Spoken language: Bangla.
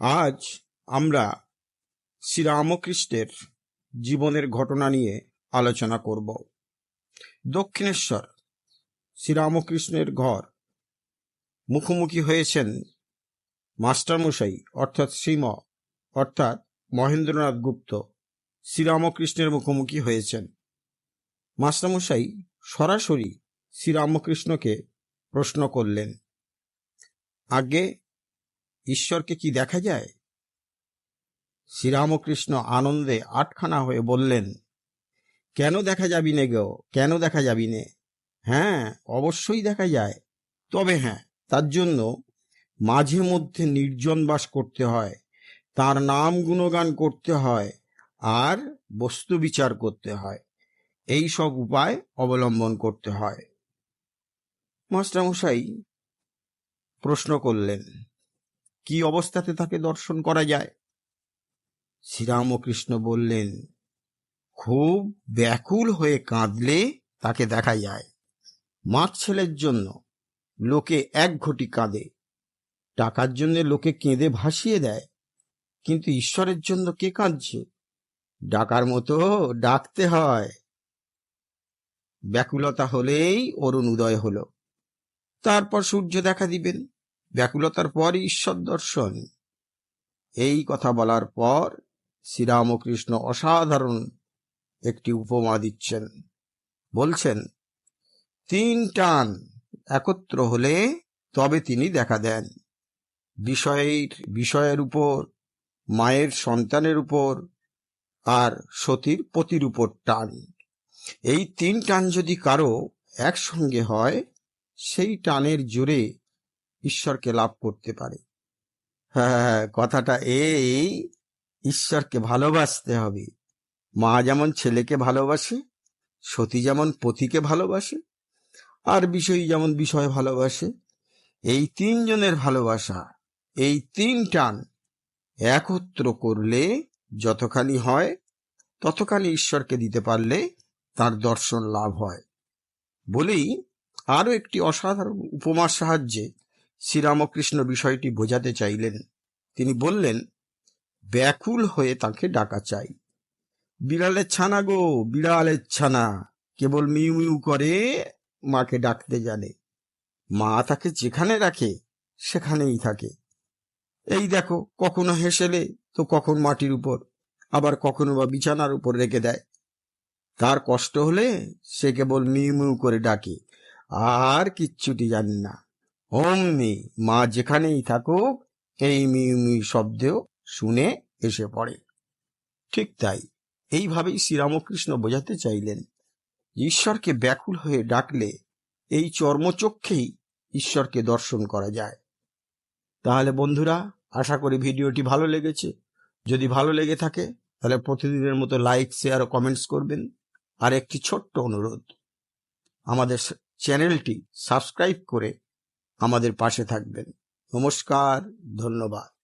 আজ আমরা শ্রীরামকৃষ্ণের জীবনের ঘটনা নিয়ে আলোচনা করব। দক্ষিণেশ্বর শ্রীরামকৃষ্ণের ঘর মুখোমুখি হয়েছেন মাস্টারমশাই, অর্থাৎ শ্রীম, অর্থাৎ মহেন্দ্রনাথ গুপ্ত। শ্রীরামকৃষ্ণের মুখোমুখি হয়েছেন। মাস্টারমশাই সরাসরি শ্রীরামকৃষ্ণকে প্রশ্ন করলেন। আগে ঈশ্বরকে কি দেখা যায়? শ্রীরামকৃষ্ণ আনন্দে আটখানা হয়ে বললেন, কেন দেখা যাবি নে গো? কেন দেখা যাবি নে? হ্যাঁ অবশ্যই দেখা যায়। তবে হ্যাঁ তার জন্য মাঝে মধ্যে নির্জন বাস করতে হয়, তার নাম গুণগান করতে হয়, আর বস্তু বিচার করতে হয়। এই সব উপায় অবলম্বন করতে হয়। মাস্টারমশাই প্রশ্ন করলেন কি অবস্থাতে তাকে দর্শন করা যায়? শ্রীরামকৃষ্ণ বললেন, খুব ব্যাকুল হয়ে কাঁদলে তাকে দেখা যায়। মাছ ছেলের জন্য লোকে এক ঘটি কাঁদে। টাকার জন্য লোকে কেঁদে ভাসিয়ে দেয়। কিন্তু ঈশ্বরের জন্য কে কাঁদছে? ডাকার মতো ডাকতে হয়। ব্যাকুলতা হলেই অরুণ উদয় হল। তারপর সূর্য দেখা দিবেন। ব্যাকুলতার পর ঈশ্বর দর্শন। এই কথা বলার পর শ্রীরামকৃষ্ণ অসাধারণ একটি উপমা দিচ্ছেন। বলছেন, তিন টান একত্র হলে তবে তিনি দেখা দেন। বিষয়ের বিষয়ের উপর, মায়ের সন্তানের উপর আর সতীর পতির উপর টান। এই তিন টান যদি কারও একসঙ্গে হয়, সেই টানের জোরে ঈশ্বরকে লাভ করতে পারে। হ্যাঁ কথাটা এই, ঈশ্বরকে ভালোবাসতে হবে। মা যেমন ছেলেকে ভালোবাসে, সতী যেমন পতিকে ভালোবাসে, আর বিষয় যেমন বিষয় ভালোবাসে, এই তিনজনের ভালোবাসা, এই তিন টান একত্র করলে যতখানি হয়, ততখানি ঈশ্বরকে দিতে পারলে তার দর্শন লাভ হয়। বলেই আরও একটি অসাধারণ উপমার সাহায্যে শ্রীরামকৃষ্ণ বিষয়টি বোঝাতে চাইলেন। তিনি বললেন, ব্যাকুল হয়ে তাকে ডাকা চাই। বিড়ালের ছানা গো, বিড়ালের ছানা। কেবল মিউ মিউ করে মাকে ডাকতে জানে। মা তাকে যেখানে রাখে, সেখানেই থাকে। এই দেখো, কখনো হেসেলে তো কখন মাটির উপর, আবার কখনো বা বিছানার উপর রেখে দেয়। তার কষ্ট হলে সে কেবল মিউ মিউ করে ডাকে। আর কিচ্ছুটি জানি না। অমনি মা যেখানেই থাকুক, এই মিউ মিউ শব্দেও শুনে এসে পড়ে। ঠিক তাই, এইভাবেই শ্রীরামকৃষ্ণ বোঝাতে চাইলেন, ঈশ্বরকে ব্যাকুল হয়ে ডাকলে এই চর্মচক্ষেই ঈশ্বরকে দর্শন করা যায়। তাহলে বন্ধুরা, আশা করি ভিডিওটি ভালো লেগেছে। যদি ভালো লেগে থাকে, তাহলে প্রতিদিনের মতো লাইক, শেয়ার ও কমেন্টস করবেন। আর একটি ছোট্ট অনুরোধ, আমাদের চ্যানেলটি সাবস্ক্রাইব করে আমাদের পাশে থাকবেন। নমস্কার ধন্যবাদ।